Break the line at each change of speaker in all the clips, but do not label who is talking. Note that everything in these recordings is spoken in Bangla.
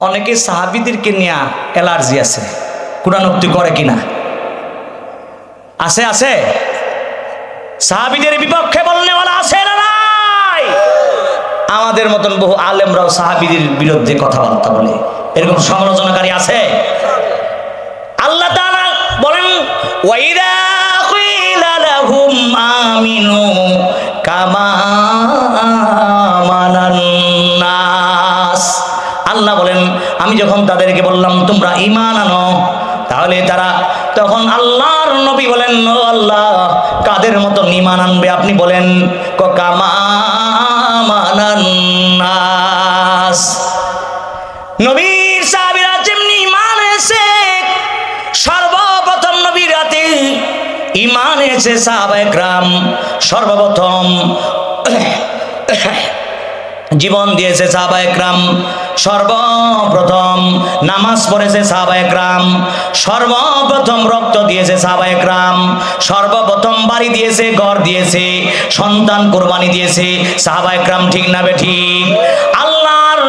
অনেকে সাহাবিদেরকে নিয়ে অ্যালার্জি আছে। কুরানোক্তি করে কিনা? আছে আছে? সাহাবিদের বিপক্ষে বলনেওয়ালা আছে না নাই? আমাদের মতন বহু আলেমরাও সাহাবিদের বিরুদ্ধে কথাবার্তা বলে। এরকম সমালোচনাকারী আছে? আল্লাহ তাআলা বলেন ওয়াইদা লাহুম আমিনু কামা তাদেরকে বললাম, তোমরা ঈমান আনো? তাহলে তারা তখন আল্লাহর নবী বলেন, ও আল্লাহ, কাদের মতো ঈমান আনবে? আপনি বলেন ক কামা আমানান নবীর সাহাবীরা যেমনি ঈমান এনেছে, সর্বপ্রথম নবীর রাতে ঈমান এনেছে সাহাবা একরাম সর্বপ্রথম জীবন দিয়েছে সাহাবা একরাম। সর্বপ্রথম নামাজ পড়েছে সাহাবা একরাম। সর্বপ্রথম রক্ত দিয়েছে সাহাবা একরাম। সর্বপ্রথম বাড়ি দিয়েছে, ঘর দিয়েছে, সন্তান কোরবানি দিয়েছে। সাহাবা একরাম ঠিক না বে ঠিক? আল্লাহর,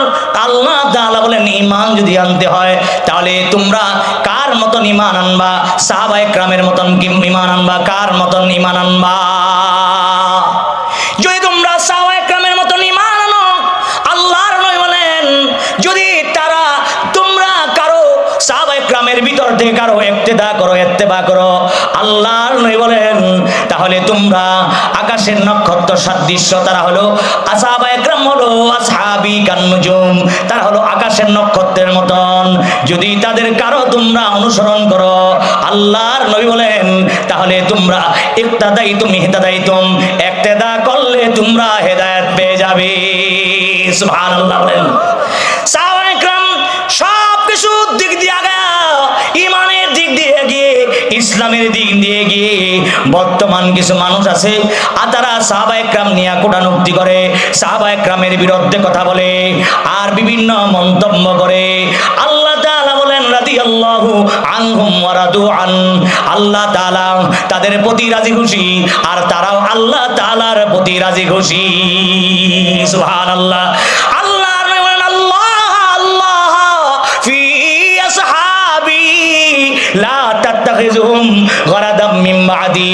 আল্লাহ তাআলা বলেন, ঈমান যদি আনতে হয়, তাহলে তোমরা কার মতন ঈমান আনবা? সাহাবা একরামের মতন ঈমান আনবা? কার মতন ঈমান আনবা? কারও ইক্তেদা করো, ইত্তেবা করো। আল্লাহর নয় বলেন, তাহলে তোমরা আকাশের নক্ষত্র সাদৃশ্য, তারা হলো আসাহাবা একরাম হলো আসহাবি কান্নুজুম, তারা হলো আকাশের নক্ষত্রের মতন। যদি তাদের কারও তোমরা অনুসরণ করো, আল্লাহর নবী বলেন, তাহলে তোমরা ইক্তাদাই তুমি হেদাদাই তুম একতেদা করলে তোমরা হেদায়েত পেয়ে যাবে। সুবহানাল্লাহ বলেন। ইসলামের দিক দিয়ে গিয়ে বর্তমান কিছু মানুষ আছে, আর তারা সাহাবা একরাম নিয়ে কোটানুক্তি করে, সাহাবা একরামের বিরুদ্ধে কথা বলে, আর বিভিন্ন মন্তব্য করে। আল্লাহ তাআলা বলেন, রাদিয়াল্লাহু আনহুম ওয়া রাদু আন, আল্লাহ তাআলা তাদের প্রতি রাজি খুশি, আর তারাও আল্লাহ তাআলার প্রতি রাজি খুশি। সুবহানাল্লাহ। তাত্তাখিজুহুম গরাদাম মিন বাদি।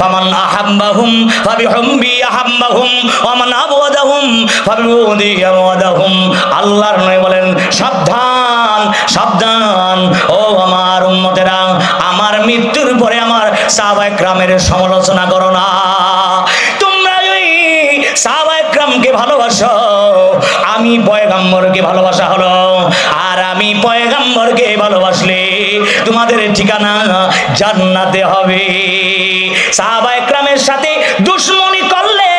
ফামান আহাব্বাহুম ফাবিহুম্বি আহাব্বাহুম ওয়া মান আবগাদাহুম ফাবিউদি আবগাদাহুম আল্লাহর নয় বলেন, সাবধান সাবধান। ও আমার উম্মতেরা, আমার মৃত্যুর পরে আমার সাহাবা একরামের সমালোচনা করো না। তোমরা ওই সাহাবা একরামকে ভালোবাসো। আমি পয়গাম্বরকে ভালোবাসা হলো। পয়গাম্বরকে ভালোবাসলে, তোমাদের ঠিকানা জান্নাতে হবে। সাহাবা একরামের সাথে দুশ্মনী করলে,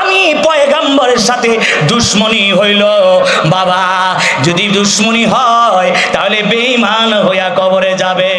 আমি পয়গাম্বরের সাথে দুশ্মনী হইল। বাবা, যদি দুশ্মনী হয়, তাহলে বেঈমান হইয়া কবরে যাবে।